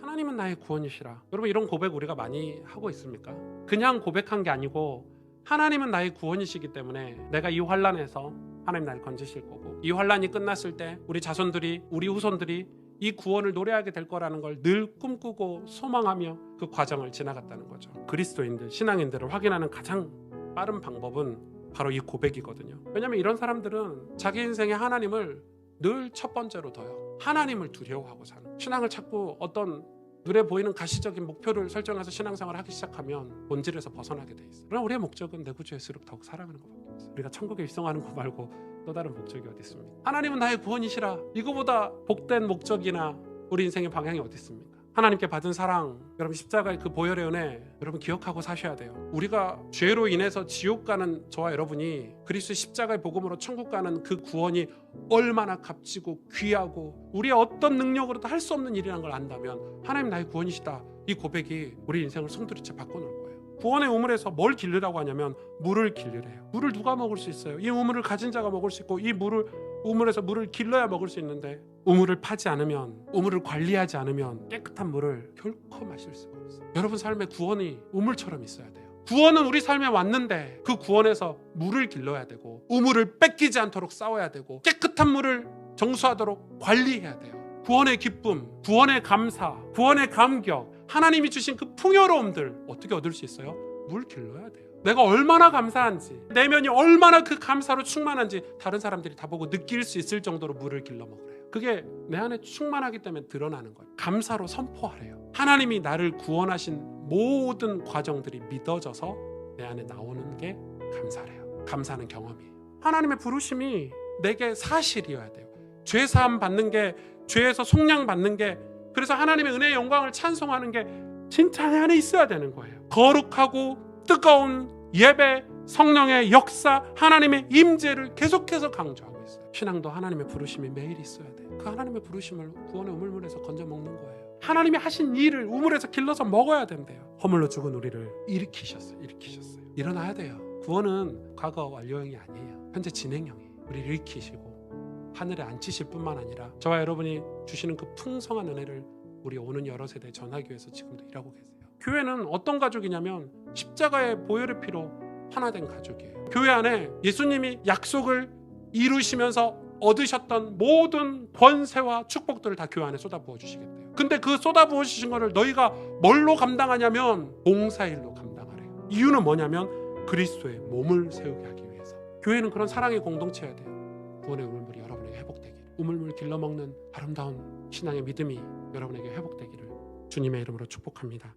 하나님은 나의 구원이시라. 여러분 이런 고백 우리가 많이 하고 있습니까? 그냥 고백한 게 아니고 하나님은 나의 구원이시기 때문에 내가 이 환란에서 하나님 나를 건지실 거고 이 환란이 끝났을 때 우리 자손들이 우리 후손들이 이 구원을 노래하게 될 거라는 걸 늘 꿈꾸고 소망하며 그 과정을 지나갔다는 거죠. 그리스도인들, 신앙인들을 확인하는 가장 빠른 방법은 바로 이 고백이거든요. 왜냐하면 이런 사람들은 자기 인생의 하나님을 늘 첫 번째로 둬요. 하나님을 두려워하고 사는. 신앙을 찾고 어떤 눈에 보이는 가시적인 목표를 설정해서 신앙생활을 하기 시작하면 본질에서 벗어나게 돼 있어요. 그러나 우리의 목적은 내 구주 예수를 더욱 사랑하는 것밖에 없어요. 우리가 천국에 입성하는 것 말고 또 다른 목적이 어디 있습니까? 하나님은 나의 구원이시라. 이거보다 복된 목적이나 우리 인생의 방향이 어디 있습니까? 하나님께 받은 사랑, 여러분 십자가의 그 보혈의 은혜, 여러분 기억하고 사셔야 돼요. 우리가 죄로 인해서 지옥 가는 저와 여러분이 그리스도 십자가의 복음으로 천국 가는 그 구원이 얼마나 값지고 귀하고 우리의 어떤 능력으로도 할 수 없는 일이라는 걸 안다면 하나님 나의 구원이시다. 이 고백이 우리 인생을 송두리째 바꿔놓을 거예요. 구원의 우물에서 뭘 길르라고 하냐면 물을 길르래요. 물을 누가 먹을 수 있어요? 이 우물을 가진 자가 먹을 수 있고 이 물을 우물에서 물을 길러야 먹을 수 있는데 우물을 파지 않으면 우물을 관리하지 않으면 깨끗한 물을 결코 마실 수가 없어요. 여러분 삶에 구원이 우물처럼 있어야 돼요. 구원은 우리 삶에 왔는데 그 구원에서 물을 길러야 되고 우물을 뺏기지 않도록 싸워야 되고 깨끗한 물을 정수하도록 관리해야 돼요. 구원의 기쁨, 구원의 감사, 구원의 감격, 하나님이 주신 그 풍요로움들 어떻게 얻을 수 있어요? 물 길러야 돼요. 내가 얼마나 감사한지, 내면이 얼마나 그 감사로 충만한지 다른 사람들이 다 보고 느낄 수 있을 정도로 물을 길러 먹으래요. 그게 내 안에 충만하기 때문에 드러나는 거예요. 감사로 선포하래요. 하나님이 나를 구원하신 모든 과정들이 믿어져서 내 안에 나오는 게 감사래요. 감사는 경험이에요. 하나님의 부르심이 내게 사실이어야 돼요. 죄 사함 받는 게 죄에서 속량 받는 게 그래서 하나님의 은혜의 영광을 찬송하는 게 진짜 내 안에 있어야 되는 거예요. 거룩하고 뜨거운 예배, 성령의 역사, 하나님의 임재를 계속해서 강조하고 있어요. 신앙도 하나님의 부르심이 매일 있어야 돼요. 그 하나님의 부르심을 구원의 우물물에서 건져 먹는 거예요. 하나님이 하신 일을 우물에서 길러서 먹어야 된대요. 허물로 죽은 우리를 일으키셨어요. 일으키셨어요. 일어나야 돼요. 구원은 과거 완료형이 아니에요. 현재 진행형이에요. 우리를 일으키시고 하늘에 앉히실 뿐만 아니라 저와 여러분이 주시는 그 풍성한 은혜를 우리 오는 여러 세대에 전하기 위해서 지금도 일하고 계세요. 교회는 어떤 가족이냐면 십자가의 보혈의 피로 하나 된 가족이에요. 교회 안에 예수님이 약속을 이루시면서 얻으셨던 모든 권세와 축복들을 다 교회 안에 쏟아부어 주시겠대요. 근데 그 쏟아부어 주신 거를 너희가 뭘로 감당하냐면 봉사일로 감당하래요. 이유는 뭐냐면 그리스도의 몸을 세우게 하기 위해서. 교회는 그런 사랑의 공동체여야 돼요. 구원의 우물물이 여러분에게 회복되기를. 우물물 길러먹는 아름다운 신앙의 믿음이 여러분에게 회복되기를 주님의 이름으로 축복합니다.